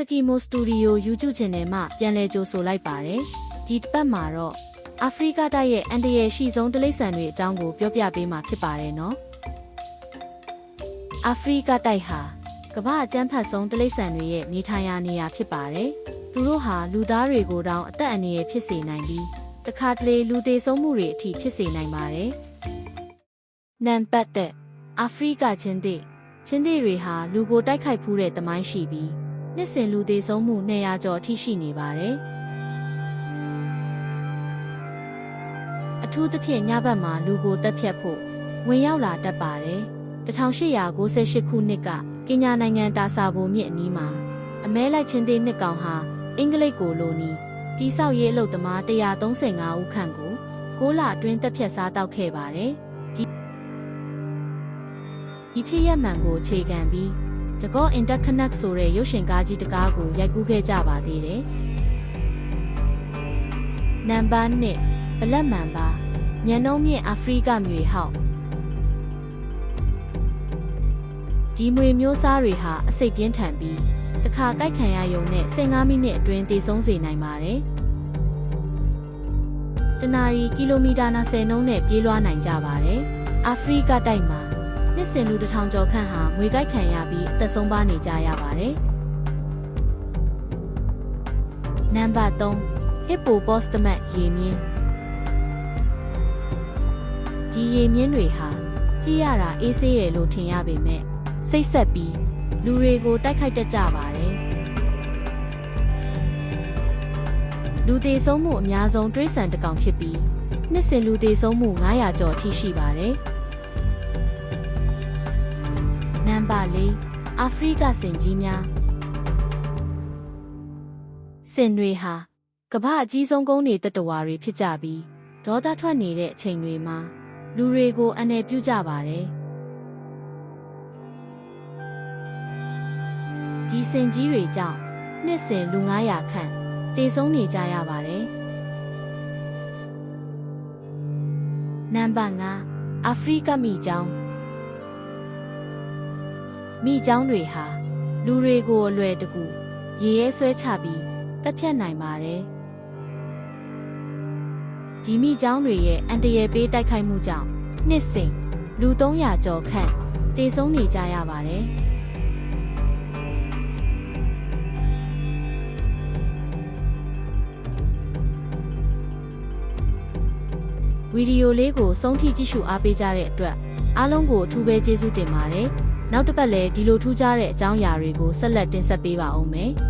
အစကီမိုစတူဒီယို YouTube Channel မှာပြန်လည်ကြိုဆိုလိုက်ပါတယ်။ဒီတစ်ပတ်မှာတော့အာဖရိကတိုက်ရဲ့အန်တရယ်ရှိဆုံးတိရစ္ဆာန်တွေအကြောင်းကိုပြောပြပေးမှာဖြစ်ပါတယ်နော်။အာဖရိကတိုက်ဟာကမ္ဘာအကျန်းဖတ်ဆုံးတိရစ္ဆာန်တွေရဲ့နေထိုင်ရာနေရာဖြစ်ပါတယ်။သူတို့ဟာလူသားတွေကိုတောင်အသက်အန္တရာယ်ဖြစ်စေနိုင်ပြီးတခါတလေလူသေးဆုံးမှုတွေအထိဖြစ်စေနိုင်ပါတယ်။နံပါတ်1အာဖရိကချင်းသည့်ချင်းသည့်တွေဟာလူကိုတိုက်ခိုက်ဖူးတဲ့တမိုင်းရှိပြီး နှစ်စဉ်လူသေးဆုံးမှု200ကျော်အထိရှိနေပါတယ်။အထူးသဖြင့်ညဘက်မှာလူကိုတက်ဖြတ်ဖို့ဝင်ရောက်လာတတ်ပါတယ်။1898ခုနှစ်ကကင်ညာနိုင်ငံတာဆာဘိုမြစ်အနီးမှာအမဲလိုက်ချင်းသေးနှစ်ကောင်ဟာအင်္ဂလိပ်ကိုလိုနီတိဆောက်ရေးအလုပ်သမား135ဦးခန့်ကို6လအတွင်းတက်ဖြတ်စားတောက်ခဲ့ပါတယ်။ဒီဒီဖြစ်ရမှန်ကိုအခြေခံပြီး တကော Interconnect ဆိုတဲ့ရုပ်ရှင်ကားကြီးတစ်ကားကိုရိုက်ကူးခဲ့ကြပါသေးတယ်။နံပါတ်1ဘလက်မန်ပါညံနှုံးမြင့်အာဖရိကမြေဟောက်ဒီမွေမျိုးစားတွေဟာအစိတ်ပြင်းထန်ပြီးတခါကြိုက်ခံရယုံနဲ့15မိနစ်အတွင်းတည်ဆုံးစေနိုင်ပါတယ်။တနာရီကီလိုမီတာ20နှုန်းနဲ့ပြေးလွှားနိုင်ကြပါတယ်။အာဖရိကတိုက်မှာ နှစ်စဉ်လူတစ်ထောင်ကျော်ခန့်ဟာငွေကြိုက်ခံရပြီးအသက်ဆုံးပါနေကြရပါတယ်။နံပါတ်3 Hippopotamus ရေမြင်းဒီရေမြင်းတွေဟာကြည့်ရတာအေးဆေးရလို့ထင်ရပေမဲ့စိတ်ဆက်ပြီးလူတွေကိုတိုက်ခိုက်တတ်ကြပါတယ်လူသေးဆုံးမှုအများဆုံးတွေးဆန်တစ်ကောင်ဖြစ်ပြီးနှစ်စဉ်လူသေးဆုံးမှု900ကျော်ထိရှိပါတယ် ပါတ်4အာဖရိကစင်ကြီးများစင်တွေဟာကမ္ဘာအကြီးဆုံးကုန်းတွေတတဝါတွေဖြစ်ကြပြီးဒေါသထွက်နေတဲ့အချိန်တွေမှာလူတွေကိုအနယ်ပြုကြပါတယ်ဒီစင်ကြီးတွေကြောင့်နှစ်စဉ်လူ900ခန့်တေဆုံးနေကြရပါတယ်နံပါတ်5အာဖရိကမိကျောင်း မိကျောင်းတွေဟာလူတွေကိုအလွယ်တကူရေရဲဆွဲချပြီးတက်ဖြတ်နိုင်ပါတယ်ဒီမိကျောင်းတွေရဲ့အန်တရယ်ပေးတိုက်ခိုက်မှုကြောင့်နှစ်စဉ်လူ300ကျော်ခန့်တေဆုံးနေကြရပါတယ်ဗီဒီယိုလေးကိုဆုံးထိကြည့်ရှုအားပေးကြတဲ့အတွက်အားလုံးကိုအထူးပဲကျေးဇူးတင်ပါတယ်။ နောက်တစ်ပတ်လည်းဒီလိုထူးခြားတဲ့အကြောင်းအရာတွေကိုဆက်လက်တင်ဆက်ပေးပါဦးမယ်။